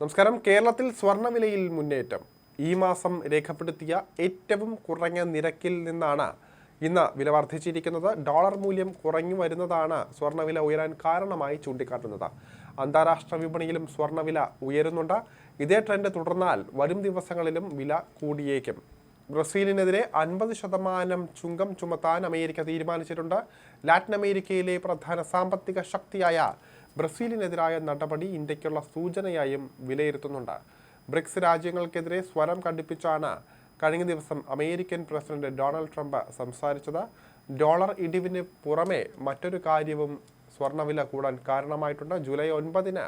നമസ്കാരം. കേരളത്തിൽ സ്വർണവിലയിൽ മുന്നേറ്റം. ഈ മാസം രേഖപ്പെടുത്തിയ ഏറ്റവും കുറഞ്ഞ നിരക്കിൽ നിന്നാണ് ഇന്ന് വില വർദ്ധിച്ചിരിക്കുന്നത്. ഡോളർ മൂല്യം കുറഞ്ഞു വരുന്നതാണ് സ്വർണവില ഉയരാൻ കാരണമായി ചൂണ്ടിക്കാട്ടുന്നത്. അന്താരാഷ്ട്ര വിപണിയിലും സ്വർണവില ഉയരുന്നുണ്ട്. ഇതേ ട്രെൻഡ് തുടർന്നാൽ വരും ദിവസങ്ങളിലും വില കൂടിയേക്കും. ബ്രസീലിനെതിരെ അൻപത് ശതമാനം ചുങ്കം ചുമത്താൻ അമേരിക്ക തീരുമാനിച്ചിട്ടുണ്ട്. ലാറ്റിൻ അമേരിക്കയിലെ പ്രധാന സാമ്പത്തിക ശക്തിയായ ബ്രസീലിനെതിരായ നടപടി ഇന്ത്യക്കുള്ള സൂചനയായും വിലയിരുത്തുന്നുണ്ട്. ബ്രിക്സ് രാജ്യങ്ങൾക്കെതിരെ സ്വരം കണ്ടിപ്പിച്ചാണ് കഴിഞ്ഞ ദിവസം അമേരിക്കൻ പ്രസിഡന്റ് ഡൊണാൾഡ് ട്രംപ് സംസാരിച്ചത്. ഡോളർ ഇടിവിന് പുറമെ മറ്റൊരു കാര്യവും സ്വർണവില കൂടാൻ കാരണമായിട്ടുണ്ട്. ജൂലൈ ഒൻപതിന്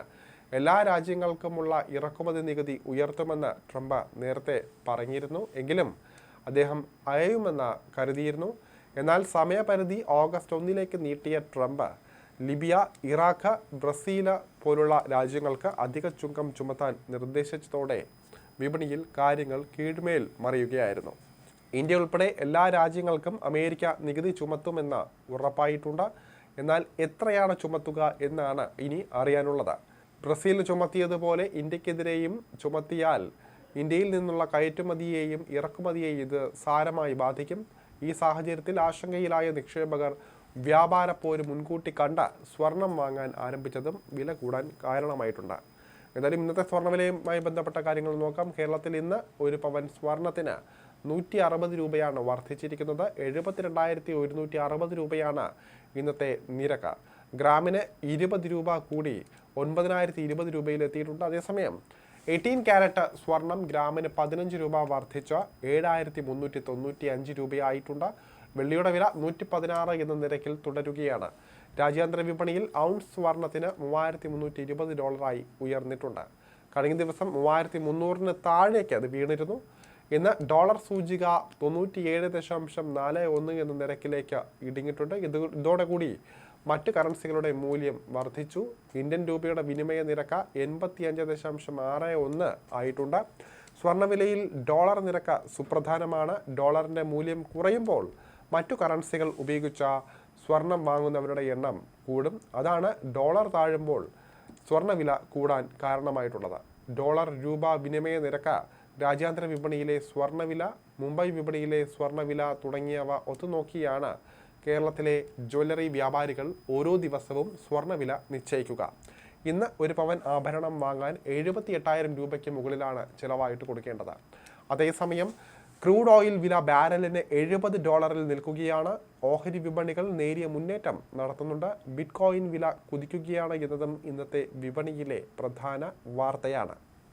എല്ലാ രാജ്യങ്ങൾക്കുമുള്ള ഇറക്കുമതി നികുതി ഉയർത്തുമെന്ന് ട്രംപ് നേരത്തെ പറഞ്ഞിരുന്നു. എങ്കിലും അദ്ദേഹം അയയുമെന്ന് കരുതിയിരുന്നു. എന്നാൽ സമയപരിധി ഓഗസ്റ്റ് ഒന്നിലേക്ക് നീട്ടിയ ട്രംപ് ലിബിയ ഇറാഖ് ബ്രസീൽ പോലുള്ള രാജ്യങ്ങൾക്ക് അധിക ചുങ്കം ചുമത്താൻ നിർദ്ദേശിച്ചതോടെ വിപണിയിൽ കാര്യങ്ങൾ കീഴ്മേൽ മറിയുകയായിരുന്നു. ഇന്ത്യ ഉൾപ്പെടെ എല്ലാ രാജ്യങ്ങൾക്കും അമേരിക്ക നികുതി ചുമത്തുമെന്ന് ഉറപ്പായിട്ടുണ്ട്. എന്നാൽ എത്രയാണ് ചുമത്തുക എന്നാണ് ഇനി അറിയാനുള്ളത്. ബ്രസീൽ ചുമത്തിയതുപോലെ ഇന്ത്യക്കെതിരെയും ചുമത്തിയാൽ ഇന്ത്യയിൽ നിന്നുള്ള കയറ്റുമതിയെയും ഇറക്കുമതിയെയും ഇത് സാരമായി ബാധിക്കും. ഈ സാഹചര്യത്തിൽ ആശങ്കയിലായ നിക്ഷേപകർ വ്യാപാര പോര് മുൻകൂട്ടി കണ്ട സ്വർണം വാങ്ങാൻ ആരംഭിച്ചതും വില കൂടാൻ കാരണമായിട്ടുണ്ട്. എന്തായാലും ഇന്നത്തെ സ്വർണവിലയുമായി ബന്ധപ്പെട്ട കാര്യങ്ങൾ നോക്കാം. കേരളത്തിൽ ഇന്ന് ഒരു പവൻ സ്വർണത്തിന് നൂറ്റി അറുപത് രൂപയാണ് വർദ്ധിച്ചിരിക്കുന്നത്. എഴുപത്തിരണ്ടായിരത്തി ഒരുന്നൂറ്റി അറുപത് രൂപയാണ് ഇന്നത്തെ നിരക്ക്. ഗ്രാമിന് ഇരുപത് രൂപ കൂടി ഒൻപതിനായിരത്തി ഇരുപത് രൂപയിൽ എത്തിയിട്ടുണ്ട്. അതേസമയം എയ്റ്റീൻ ക്യാരറ്റ് സ്വർണം ഗ്രാമിന് പതിനഞ്ച് രൂപ വർദ്ധിച്ച ഏഴായിരത്തി മുന്നൂറ്റി തൊണ്ണൂറ്റി അഞ്ച് രൂപയായിട്ടുണ്ട്. വെള്ളിയുടെ വില നൂറ്റി പതിനാറ് എന്ന നിരക്കിൽ തുടരുകയാണ്. രാജ്യാന്തര വിപണിയിൽ ഔൺസ് സ്വർണത്തിന് മൂവായിരത്തി മുന്നൂറ്റി ഇരുപത് ഡോളറായി ഉയർന്നിട്ടുണ്ട്. കഴിഞ്ഞ ദിവസം മൂവായിരത്തി മുന്നൂറിന് താഴേക്ക് അത് വീണിരുന്നു. ഇന്ന് ഡോളർ സൂചിക തൊണ്ണൂറ്റിയേഴ് ദശാംശം നാല് ഒന്ന് എന്ന നിരക്കിലേക്ക് ഇടിഞ്ഞിട്ടുണ്ട് ഇത് ഇതോടെ കൂടി മറ്റ് കറൻസികളുടെ മൂല്യം വർദ്ധിച്ചു. ഇന്ത്യൻ രൂപയുടെ വിനിമയ നിരക്ക് എൺപത്തിയഞ്ച് ദശാംശം ആറ് ഒന്ന് ആയിട്ടുണ്ട്. സ്വർണവിലയിൽ ഡോളർ നിരക്ക് സുപ്രധാനമാണ്. ഡോളറിന്റെ മൂല്യം കുറയുമ്പോൾ മറ്റു കറൻസികൾ ഉപയോഗിച്ച സ്വർണം വാങ്ങുന്നവരുടെ എണ്ണം കൂടും. അതാണ് ഡോളർ താഴുമ്പോൾ സ്വർണവില കൂടാൻ കാരണമായിട്ടുള്ളത്. ഡോളർ രൂപ വിനിമയ നിരക്ക് രാജ്യാന്തര വിപണിയിലെ സ്വർണവില മുംബൈ വിപണിയിലെ സ്വർണവില തുടങ്ങിയവ ഒത്തുനോക്കിയാണ് കേരളത്തിലെ ജ്വല്ലറി വ്യാപാരികൾ ഓരോ ദിവസവും സ്വർണവില നിശ്ചയിക്കുക. ഇന്ന് ഒരു പവൻ ആഭരണം വാങ്ങാൻ എഴുപത്തി എട്ടായിരം രൂപയ്ക്ക് മുകളിലാണ് ചിലവായിട്ട് കൊടുക്കേണ്ടത്. അതേസമയം ക്രൂഡ് ഓയിൽ വില ബാരലിന് എഴുപത് ഡോളറിൽ നിൽക്കുകയാണ്. ഓഹരി വിപണികൾ നേരിയ മുന്നേറ്റം നടത്തുന്നുണ്ട്. ബിറ്റ്കോയിൻ വില കുതിക്കുകയാണ് എന്നതും ഇന്നത്തെ വിപണിയിലെ പ്രധാന വാർത്തയാണ്.